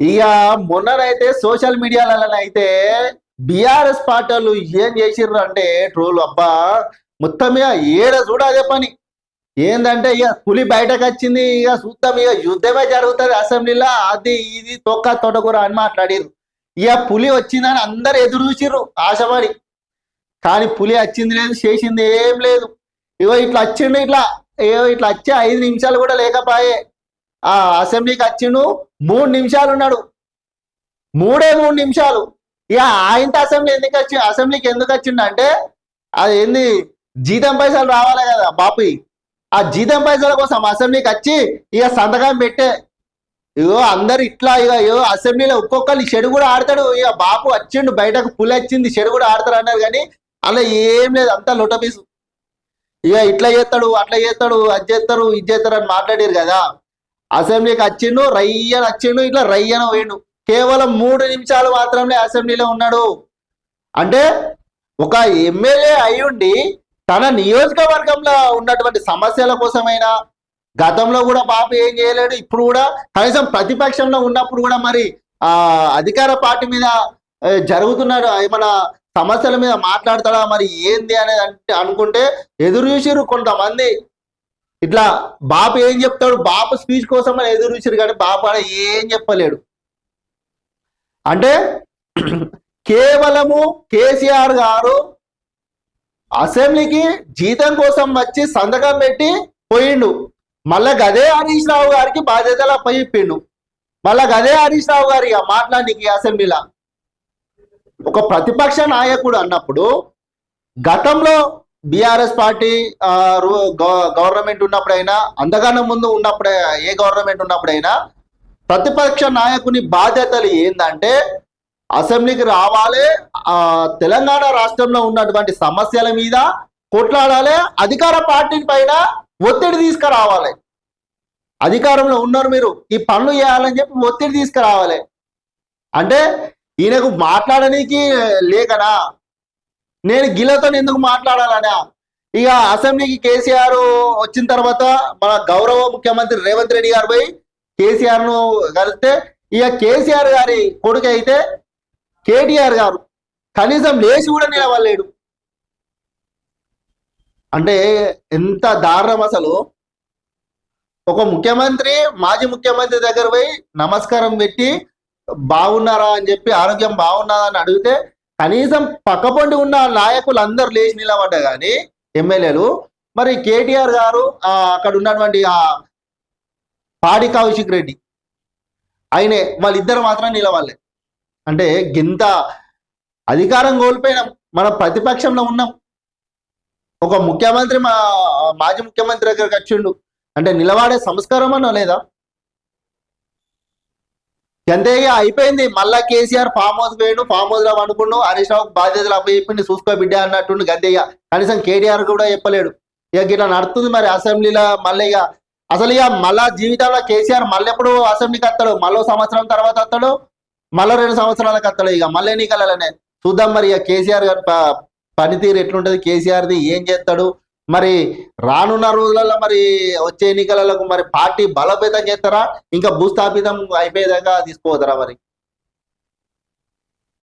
ఇక మొన్ననైతే సోషల్ మీడియాలలో అయితే BRS party వాళ్ళు ఏం చేసిర్రు అంటే ట్రోల్. అబ్బా మొత్తం ఇక ఏడ చూడ అదే పని. ఏంటంటే ఇక పులి బయటకు వచ్చింది ఇక చూద్దాం ఇక యుద్ధమే జరుగుతుంది అసెంబ్లీలో. అది ఇది తొక్క తొడకూర అని మాట్లాడిర్రు. ఇక పులి వచ్చిందని అందరు ఎదురు చూసిర్రు ఆశపడి. కానీ పులి వచ్చింది లేదు చేసింది ఏం లేదు. ఇగో ఇట్లా వచ్చిండు ఇట్లా ఇట్లా వచ్చే ఐదు నిమిషాలు కూడా లేకపోయే. ఆ అసెంబ్లీకి వచ్చిండు మూడు నిమిషాలు ఉన్నాడు. మూడే మూడు నిమిషాలు. ఇక ఆయనతో అసెంబ్లీ ఎందుకు వచ్చి అసెంబ్లీకి ఎందుకు వచ్చిండు అంటే అది ఏంది? జీతం పైసలు రావాలి కదా బాపి. ఆ జీతం పైసల కోసం అసెంబ్లీకి వచ్చి ఇక సంతకం పెట్టే. ఇగో అందరు ఇట్లా ఇక ఇగో అసెంబ్లీలో ఒక్కొక్కరు చెడు కూడా ఆడతాడు. ఇక బాపు వచ్చిండు బయటకు పులి వచ్చింది చెడు కూడా ఆడతాడు అన్నారు కానీ అలా ఏం లేదు అంతా లొటపీసు ఇక ఇట్లా చేస్తాడు అట్లా చేస్తాడు అది చేస్తారు ఇది చేస్తారు అని మాట్లాడారు కదా. అసెంబ్లీకి వచ్చిండు రయ్యన వచ్చిండు ఇట్లా రయ్యన పోయిండు. కేవలం మూడు నిమిషాలు మాత్రమే అసెంబ్లీలో ఉన్నాడు. అంటే ఒక ఎమ్మెల్యే అయ్యుండి తన నియోజకవర్గంలో ఉన్నటువంటి సమస్యల కోసమైనా గతంలో కూడా బాబు ఏం చేయలేడు ఇప్పుడు కూడా కనీసం ప్రతిపక్షంలో ఉన్నప్పుడు కూడా మరి ఆ అధికార పార్టీ మీద జరుగుతున్నాడు జరుగుతున్న ఏమైనా సమస్యల మీద మాట్లాడతాడా మరి ఏంది అనేది అంటే అనుకుంటే ఎదురు చూసిరు కొంతమంది. ఇట్లా బాపు ఏం చెప్తాడు? బాపు స్పీచ్ కోసం అని ఎదురు చూసిరు కానీ బాపు ఏం చెప్పలేడు. అంటే కేవలము కేసీఆర్ గారు అసెంబ్లీకి జీతం కోసం వచ్చి సంతకం పెట్టి పోయిండు. మళ్ళా గదే హరీష్ రావు గారికి బాధ్యతలు అప్పచెప్పిండు. మళ్ళా గదే హరీష్ రావు గారి మాట్లాడికి అసెంబ్లీలో. ఒక ప్రతిపక్ష నాయకుడు అన్నప్పుడు గతంలో బీఆర్ఎస్ పార్టీ గవ- గవర్నమెంట్ ఉన్నప్పుడైనా అంతకన్నా ముందు ఉన్నప్పుడే ఏ గవర్నమెంట్ ఉన్నప్పుడైనా ప్రతిపక్ష నాయకుని బాధ్యతలు ఏంటంటే అసెంబ్లీకి రావాలి ఆ తెలంగాణ రాష్ట్రంలో ఉన్నటువంటి సమస్యల మీద కొట్లాడాలి అధికార పార్టీ పైన ఒత్తిడి తీసుకురావాలి. అధికారంలో ఉన్నారు మీరు ఈ పనులు చేయాలని చెప్పి ఒత్తిడి తీసుకురావాలి. అంటే ఈయనకు మాట్లాడడానికి లేకనా? నేను గిలతో ఎందుకు మాట్లాడాలనా ఇక అసెంబ్లీకి కేసీఆర్ వచ్చిన తర్వాత మన గౌరవ ముఖ్యమంత్రి రేవంత్ రెడ్డి గారు పోయి కేసీఆర్ను కలిస్తే ఇక కేసీఆర్ గారి కొడుకు అయితే కేటీఆర్ గారు. కనీసం లేచి కూడా నిలవలేడు అంటే ఎంత దారుణం అసలు. ఒక ముఖ్యమంత్రి మాజీ ముఖ్యమంత్రి దగ్గర పోయి నమస్కారం పెట్టి బాగున్నారా అని చెప్పి ఆరోగ్యం బాగున్నదా అని అడిగితే కనీసం పక్కపొంటి ఉన్న నాయకులు అందరు లేచి నిలబడ్డ కానీ ఎమ్మెల్యేలు మరి కేటీఆర్ గారు ఆ, అక్కడ ఉన్నటువంటి ఆ పాడి కౌశిక్ రెడ్డి ఆయనే వాళ్ళిద్దరు మాత్రం నిలవాలే అంటే గింత అధికారం కోల్పోయినాం. మనం ప్రతిపక్షంలో ఉన్నాం. ఒక ముఖ్యమంత్రి మా మాజీ ముఖ్యమంత్రి దగ్గరకు వచ్చిండు. అంటే నిలబడే సంస్కారం అన్న లేదా? అంతేగా అయిపోయింది. మళ్ళా కేసీఆర్ ఫామ్ హౌస్ పోయాడు ఫామ్ హౌస్లో అనుకుండు హరీష్ రావు బాధ్యతలు అప్పచెప్పింది చూసుకో బిడ్డ అన్నట్టుండు గంతేగా. కనీసం కేటీఆర్ కూడా చెప్పలేడు. ఇక ఇట్లా నడుస్తుంది మరి అసెంబ్లీలో మళ్ళీ ఇక అసలు ఇక మళ్ళా జీవితంలో కేసీఆర్ మళ్ళీ ఎప్పుడు అసెంబ్లీకి వస్తాడు? మళ్ళీ సంవత్సరం తర్వాత వస్తాడు? మళ్ళీ రెండు సంవత్సరాలకు వస్తాడు ఇక. మళ్ళీ ఎన్నికలనే. చూద్దాం మరి ఇక కేసీఆర్ గారి ప- పనితీరు ఎట్లుంటది? కేసీఆర్ది ఏం చేస్తాడు? మరి రానున్న రోజులలో మరి వచ్చే ఎన్నికలకు మరి పార్టీ బలోపేతం చేస్తారా? ఇంకా భూస్థాపితం అయిపోయేదాకా తీసుకోతారా మరి?